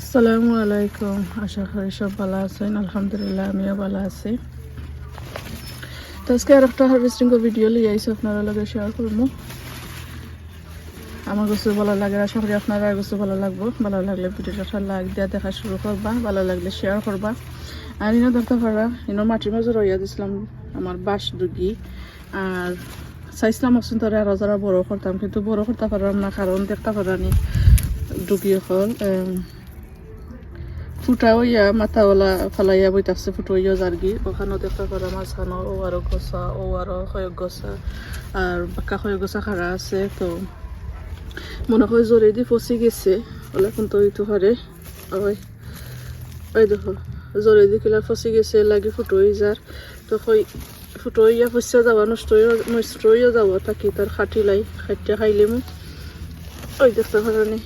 আসসালামু আলাইকুম। আশা করি সব ভালো আছেন। আলহামদুলিল্লাহ, আমিও ভালো আছি। তো আজকে আর একটা হার্ভেস্টিং ভিডিও লিয়ে আইসি আপনারা লগে শেয়ার করব। আমার কাছে ভালো লাগে আশা করি আপনারা কাছে ভালো লাগবো। ভালো লাগলে ভিডিওটা লাইক দেওয়া দেখা শুরু করবা, ভালো লাগলে শেয়ার করবা। আর ইনো দেখতে পারা ইনো মাটির মাঝে রইয়া দিছিলাম আমার বাঁশ দুগি। আর চাইছিলাম আসুন তারা আরও যারা বড় করতাম, কিন্তু বড় করতে পারলাম না, কারণ দেখতে পারানি ডুগি হল ফুটাও ইয়া মাথাওয়ালা ফালাইয়া বইতাছে, ফুটো ইয়া জার্গি। ওখানেও দেখা করা মাঝখানো ও আরও গছা, ও আরও কয়েক গছা, আর বাক্কা কয়েক গছা খাড়া আছে, তো মনে হয় জোরে দি ফসি গেছে। ওলা কিন্তু ওইটু হারে, ওই ওই দেখো, জোরে দি কিলা ফসি গেছে, লাগি ফুটো হয়ে যার। তো কই ফুটো ইয়া ফসিয়া যাওয়া, নষ্ট হইয়া নষ্ট হইয়া যাওয়া থাকি তার খাটি লাই, খাইটা খাইলে মু ওই দেখতে পারানি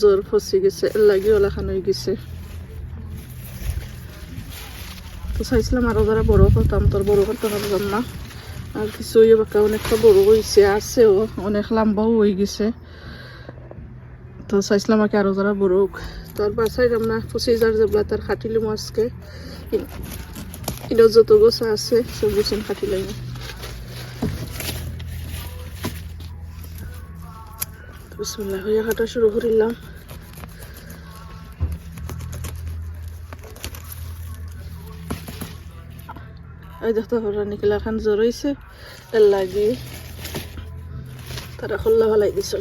জোর ফসি গেছে এর লাগি ওলাখান হয়ে গেছে। তো চাইছিলাম আরও যারা বড় করতাম তোর বড় করতে পারলাম না। আর কিছু ইয়ে বাক্কা অনেকটা বড় হয়েছে আছেও, অনেক লম্বাও হয়ে গেছে। তো চাইছিলাম আর কি আরও যারা বড় হোক তো আর বাসাইলাম না পঁচিশ হাজার যাবলা তার খাটিলাম আজকে। এটা যত গোছা আছে সব গোছান খাটিলাই না বিসমুল্লাহ হইয়া কাটা শুরু করিলাম। এই দেখতে পারা নিকিলা খান জ্বর হয়েছে এর লাগি তারা খোল্লা ভালাই দিছ।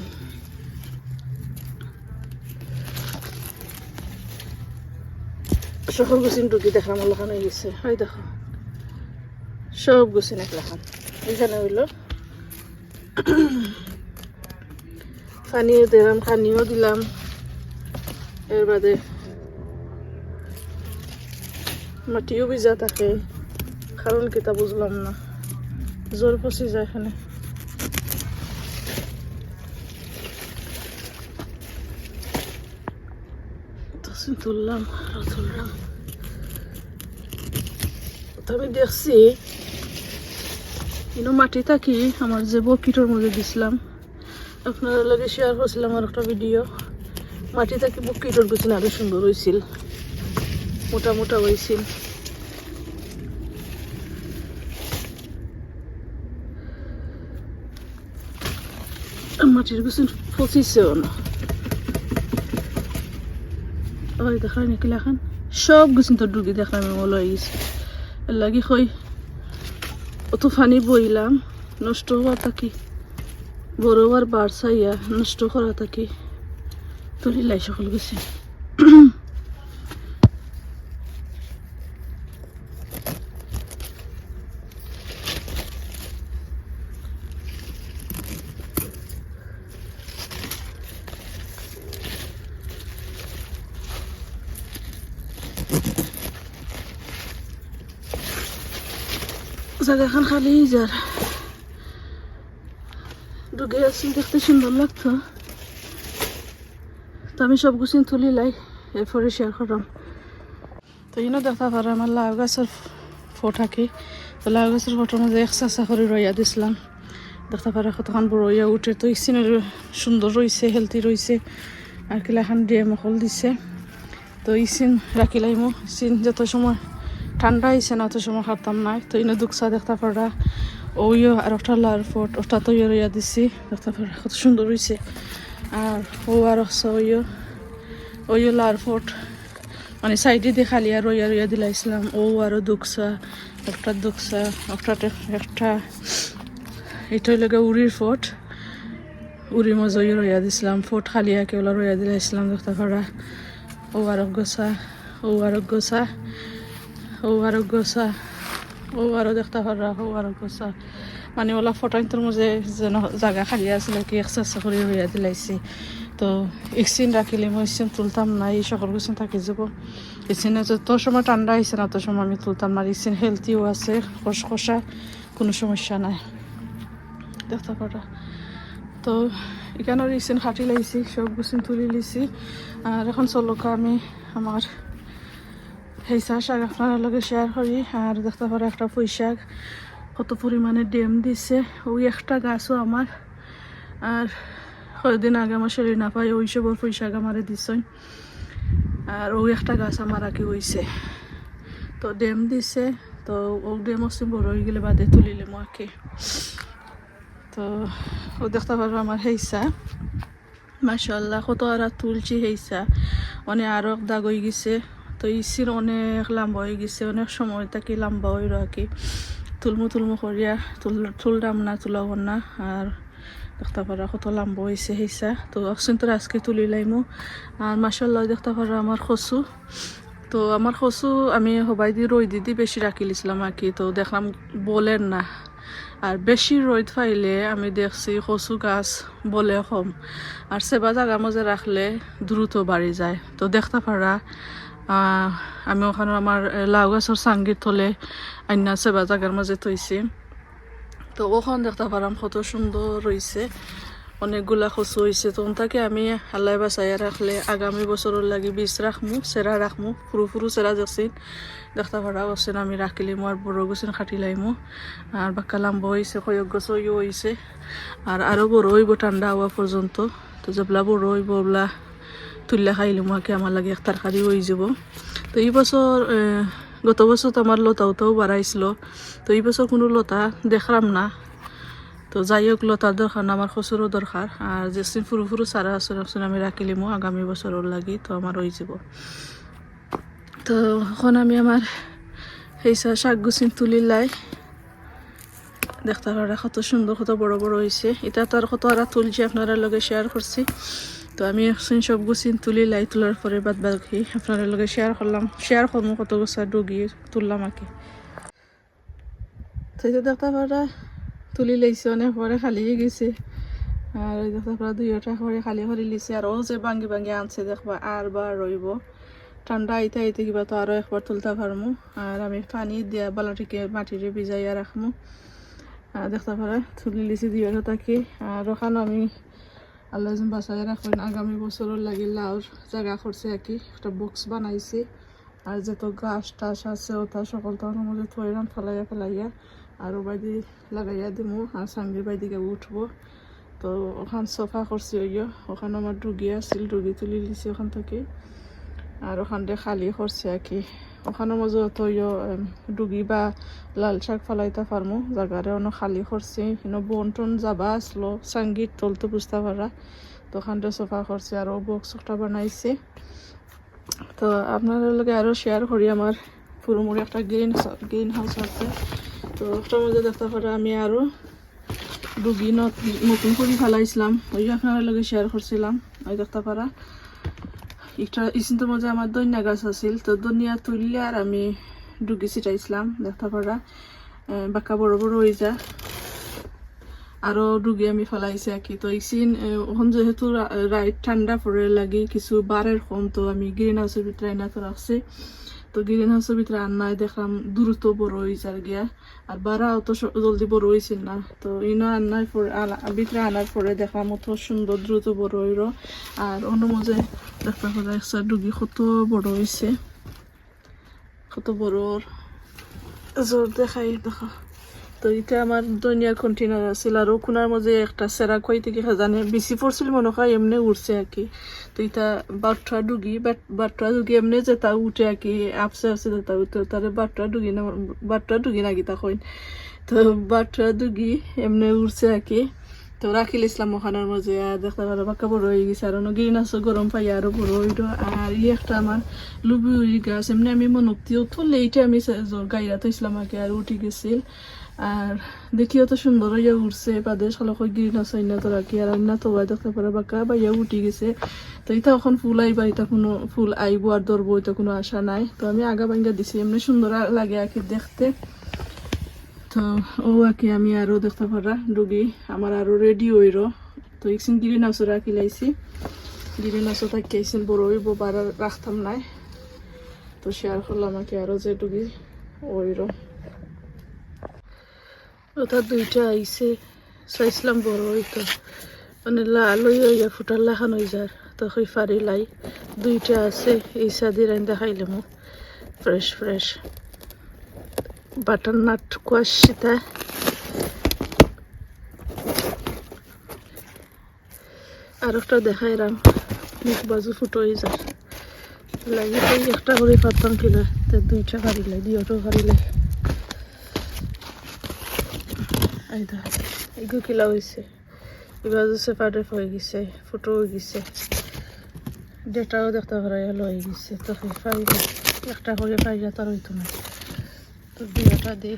সব গুছিন টুকি দেখলাম ওলাখান হয়ে গেছে হয় দেখো সব গুছিন একলাখান এখানে হইল। পানিও দিলাম পানিও দিলাম। এর বাদে মাটিও ভিজা থাকে, কারণ কিতা বুঝলাম না। জোর পচি যায় এখানে। তুললাম তুললাম। দেখছি কিন্তু মাটি থাকি আমার যে বকিটোর মধ্যে দিছিলাম। আপনার লগে শেয়ার করছিলাম আর একটা ভিডিও মাটি থাকি বকিটোর গুছিন আরও সুন্দর হয়েছিল মোটা মোটা হয়েছিল মাটির গুছিন ফচিছেও না ওই দেখাই নাকি লেখান? সব গুছিন তো ডুবি দেখলাম মল হয়ে লাগি কই, অত ফানি বইলাম, নষ্ট হওয়া থাকি। বড় আর বার চাইয়া নষ্ট করা থাকি তুলিলাই সকল গেছে। জায়গাখান খালি যার। আছি দেখতে সুন্দর লাগতো। তো আমি সব গুছিন তুলি লাই, এরপরে শেয়ার করলাম। তো ইনো দেখা পারে আমার লাউ গাছের ফোটাকি তো লাউ গাছের ফটোর মধ্যে এক চাষা করে রইয়া দিছিলাম। দেখতে পারে কতক্ষণ বড় উঠে, তো ইসিন সুন্দর রয়েছে হেলদি রয়েছে আর কিলা এখন দিয়ে মকল দিছে। তো ইসিন রাখিলাইমো ইসিন যত সময় ঠান্ডা হয়েছে না, অত সময় খাতাম নাই। তো ইনো দুঃখসা দেখতে পারা ওইও আর একটা লার ফোট ওটা তো ইয়ে দিছি দেখতে পারা কত সুন্দর হয়েছে আর ও আর ওইও ওইও লার ফোট মানে সাইডে দিয়ে খালি আর রইয়া রইয়া দিলাইছিলাম ও আরও দুঃখসা একটা দুঃখসা একটা একটা এটা হইলে উড়ির ফোট উড়ি মজই রইয়া দিছিলাম ফোট খালি আঁকে ওলা রইয়া দিলাইছিলাম দেখতে পারা ও আরোগ্য সা ও আরোগ্য সা ও আরও গোসা ও আরও দেখতে পারা, ও আরও গোসা মানে ওলা ফটাইন্তর মধ্যে যেন জায়গা খালি আছিল, কি এক্সারসাইজ করে হইয়া দিলাইছি তো ইক্সিন রাখিলে মই ইক্সিন তুলতাম না, এই সকল কিছু থাকি যাব। ইক্সিনে যত সময় ঠান্ডা হয়েছে না তত সময় আমি তুলতাম না ইক্সিন হেলথিও আছে খসখসা কোনো সমস্যা নাই। দেখতে পারা। তো এখানে ইক্সিন খাটি লাইছি, সব গুছিন তুলি লিছি। আর এখন চলকা আমি আমার সেই শাক আপনার লগে শেয়ার করি। আর দেখতে পারে একটা পুঁই শাক, কত পরিমাণে ডেম দিছে। ওই একটা গাছও আমার। আর কয়েকদিন আগে আমার শরীর না পাই ওই সবর পয়সা আমারে দিছই। আর ও একটা গাছ আমার আগে হইছে। তো ডেম দিছে, তো ও ডেম অস্তি বড় হয়ে গেলে বাদে তুলিলে মাকে তো ও দেখতে পারো আমার হেইসা। মাশাল্লাহ কত আর তুলছি হেইসা। অনেক আরও দাগ হয়ে গেছে। তো ইসির অনেক লম্বা হয়ে গেছে, অনেক সময় তাকে লম্বা হয়ে কি তুলমু তুলমু করিয়া তুল তুললাম না, তুলাব না, আর দেখতে পারা কত লম্বা হয়েছে হেইসা। তো অকসিন তো আজকে তুলি লাইমু। আর মাসাল্লাহ দেখতে পারা আমার কচু। তো আমার কচু আমি সবাই দিয়ে রই দিদি বেশি রাখি লিছিলাম আর কি, তো দেখলাম বলেন না। আর বেশি রোদ পাইলে আমি দেখছি কচু গাছ বলে কম। আর সেবা জায়গা মাঝে রাখলে দ্রুত বাড়ি যায়। তো দেখতে পারা আমি ওখানে আমার লাউ গাছের সাঙ্গির তলে আইনা সেবা জায়গার মাঝে থইছি। তো ওখান দেখতে পারাম কত সুন্দর রয়েছে অনেকগুলা কচু হয়েছে তো তাকে আমি আল্লাহ বাসাইয়া রাখলে আগামী বছরের লাগি বীজ রাখমু সেরা রাখমু ফুরু ফুরু সেরা দেখছিন দেখতে পারা। বসছেন আমি রাখিলিমু আর বড় গছেন খাটিলাইমু আর বাক্কা লাম্বা হয়েছে কয়েক গছ হয়েছে আর আরও বড় হইব ঠান্ডা হওয়া পর্যন্ত তো যেবলা বড় হইব, ওবলা তুললে খাইলিমু আগে আমার লাগে এক তরকারি হয়ে যাব। তো এই বছর গত বছর তো আমার লতা উতাও বাড়াইছিল তো এই বছর কোনো লতা দেখলাম না। তো যাই হোক লতার দরকার না আমার খসুরও দরকার আর যেসিন ফুরু ফুরু সারা রাখছেন আমি রাখিলিমো আগামী বছরের লাগি, তো আমার হয়ে যাব। তো এখন আমি আমার সেই শাক গুছিন তুলি লাই। দেখতে পারা কত সুন্দর কত বড় বড় হয়েছে এটা তো আর কত আর তুলছি আপনারা লগে শেয়ার করছি তো আমি এখন সব তুলি, লাই তোলার পরে বাদ বাকি আপনারা লগে শেয়ার করলাম। শেয়ার করব কত গোছা ডুগিয়ে তুললাম আর কি। তো দেখতে পারা তুলি লাইছে, অনেক পরে খালি গেছে। আর ওই দেখতে পারা দুইটা করে খালি করে লিছে আর ও যে ভাঙ্গি ভাঙ্গি আনছে, দেখবা আর বার রইব। ঠান্ডা আইতে আইতে কিবা তো আরও একবার তুলতে পারমু। আর আমি পানি দিয়া বালাটিকে মাটিরে ভিজাইয়া রাখমু। দেখতে পারা তুলি লিছি দুইটা তাকে। আর ওখানে আমি আল্লাহ বাসায় রাখবেন আগামী বছরের লাগি লাউর জায়গা করছে আর কি একটা বক্স বানাইছি। আর যত গাছ টাছ আছে ওটা সকল তখন মধ্যে থইরাম ফেলাইয়া ফেলাইয়া, আর ও বাইদি লাগাইয়া দিমু, আর সাঙ্গির বাইদিকে উঠবো। তো ওখান সোফা করছি ওইও ওখানে আমার ডুগি আছিল ডুগি তুলি লিছি ওখান থেকে। আর ওখান দিয়ে খালি করছে আর কি ওখানের মাঝে তো ডুগি বা লাল শাক ফলাইতে পারমু জায়গারে অনেক খালি করছি কিন্তু বন টন যাবা আসলো সাঙ্গীত তলতে বুঝতে পারা তো দিয়ে সোফা করছে আর ও বক্স একটা বানাইছে। তো আপনাদের লগে আরও শেয়ার করি আমার পুরোমুড়ি একটা গ্রিন গ্রিন হাউস আছে। তো ওটার মধ্যে দেখতে পারা আমি আরও ডুগি নতুন করে ফেলাইছিলাম। ওই আপনার লগে শেয়ার করছিলাম। ওই দেখতে পারা একটা ইসিনতে মধ্যে আমার দৈন্যা গাছ আছিল, তো দনিয়া তুললে আর আমি ডুগি ছিটাইছিলাম দেখতে পারা বাক্কা বাঁকা বড় বড় হয়ে যা। আরও ডুগি আমি ফেলাইছি আর কি তো ইসিন এখন যেহেতু রাইট ঠান্ডা পড়ে লাগে, কিছু বারের কম, তো আমি গ্রিন হাউসের ভিতরে আইনা তো রাখছি। তো গ্রিন হাউসের ভিতরে আন্নায় দেখলাম দ্রুত বড় হয়েছে যার গিয়া। আর বারা অত জলদি বড় হয়েছিল না। তো ইনো আন্নায় পরে ভিতরে আনার পরে দেখলাম অত সুন্দর দ্রুত বড় হইল। আর অন্য মজে দেখতে পারা একসার ডুগি কত বড় হয়েছে কত বড় জোর দেখাই দেখা তো এটা আমার দনিয়ার কন্টেনার আছিল আর কোনার মাঝে একটা সেরা কই থেকে জানে, বেশি পড়ছিল মনে হয়, এমনি উঠছে আর কি। তো এটা বাট্রা ডুগি বাট্রা ডুগি এমনি যে তা উঠে আর কি, আপসে আপসে যে তা উঠে তারে বাট্রা ডুগি না বাট্রা ডুগি নাকি তা কইন। তো বাট্রা ডুগি এমনি উঠছে আর কি। তো রাখিল ইসলাম ওখানের মাঝে আর দেখতে পারো বাক্কা বড় হয়ে গেছে, আর গ্রিন আছে, গরম পাই, আরও বড় হইল। আর ই একটা আমার লুবি গাছ, এমনি আমি মনক্তিও তুললে এইটা আমি গাইরা তো ইসলাম আগে, আর উঠে গেছিল। আর দেখিও তো সুন্দর হইয়া উঠছে, বাদে সালক গ্রিন আছে না তো রাখি, আর না তো দেখতে পারে বাঁকা বাইয়া উঠি গেছে। তো এটা এখন ফুল আইবা এটা কোনো ফুল আইব আর ধরবো এটা কোনো আশা নাই। তো আমি আগা ভাঙ্গা দিছি, এমনি সুন্দর লাগে আঁকি দেখতে। তো ও আঁকি আমি আরও দেখতে পারা, ডুগি, আমার আরও রেডি হইর। তো একদিন গ্রিন হাউসে রাখি লাইছি। গ্রিন হাউসে থাকি একদিন বড় হইব বার রাখতাম নাই। তো শেয়ার করলাম আর কি আরও যে ওটা দুইটা আইছে, চাইছিলাম বড় হইতো। মানে লাল হইয়া ইয়া ফুটার লাখান হয়ে যার, তো সেই ফারি লাই। দুইটা আছে, এই সাদি রাইন দেখাইলে মো fresh fresh. Butternut squash সেটা। আর একটা দেখাই রাম মুখ বাজু ফুটো হয়ে যায় লাগে একটা করে পারতাম কিনা দুইটা কারিলে দুইটা কারিলে এই দা এগুলো কিলা হয়েছে এবার সেপারেট হয়ে গেছে ফুটো হয়ে গেছে ডেটাও দেখতে পারা গেল, হয়ে গেছে। তো একটা করে পাই যা তার হইতো না। তো দুইটা দিয়ে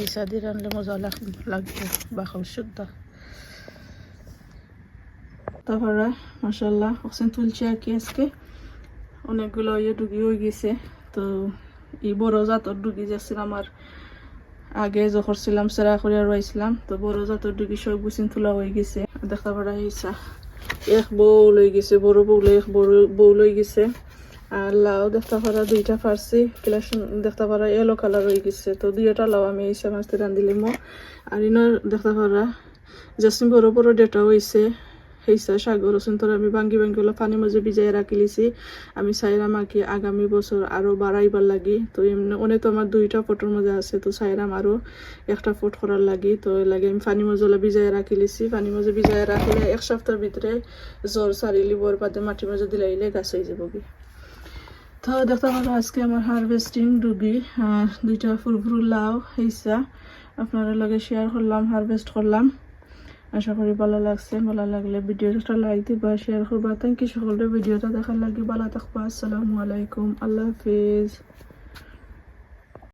এই সাদি রানলে মজা লাগ, লাগবে বাখাও শুদ্ধ তারপরে মাসাল্লাহ অক্সিজেন তুলছি আর কি আজকে। অনেকগুলো ইয়ে ডুগি হয়ে গেছে। তো এই বড় জাতর ডুগি যাচ্ছিল আমার আগে যখন ছিলাম সেরা করিয়া রয়েছিলাম তো বড় ডুগি সব বুচিন তোলা হয়ে গেছে। দেখা পারা হয়েছে এক বউ লই গেছে, বড় বউ এক বড় বউ লই গেছে। আর লাউ দেখতে পারা দুইটা ফার্সি ক্লাস দেখতে পারা এলো কালার হয়ে গেছে। তো দুইটা লাউ আমি এই মাছতে রান্ধিলিম আর ইনার দেখতে পারা জাসিম বড় বড় ডেটা হয়েছে সেইসা সাগর তোর আমি ভাঙ্গি ভাঙ্গি ওলা পানি মাঝে ভিজাই রাখি লিছি। আমি চাইরাম আর কি আগামী বছর আরও বাড়াইবার লাগি। তো এমনি অনেক তো আমার দুইটা ফটোর মধ্যে আছে, তো চাইরাম আরও একটা ফোট করার লাগি। তো লাগে আমি পানি মজলা ভিজাই রাখি লিছি। পানি মাঝে ভিজাই রাখলে এক সপ্তাহের ভিতরে জ্বর সারিলি বর পাতে মাটি মাঝে দিলাইলে গাছ হয়ে যাব তো দেখতে পারো আজকে আমার হারভেস্টিং ডুবি আর দুইটা ফুরফুর লাউ হেসা আপনাদের লগে শেয়ার করলাম হারভেস্ট করলাম। আশা করি ভালো লাগছে। ভালো লাগলে ভিডিওটা লাইক দিবা শেয়ার করবা। থ্যাংক ইউ সকলের ভিডিওটা দেখার লাগে ভালো থাকবা। আসসালামু আলাইকুম। আল্লাহ হাফিজ।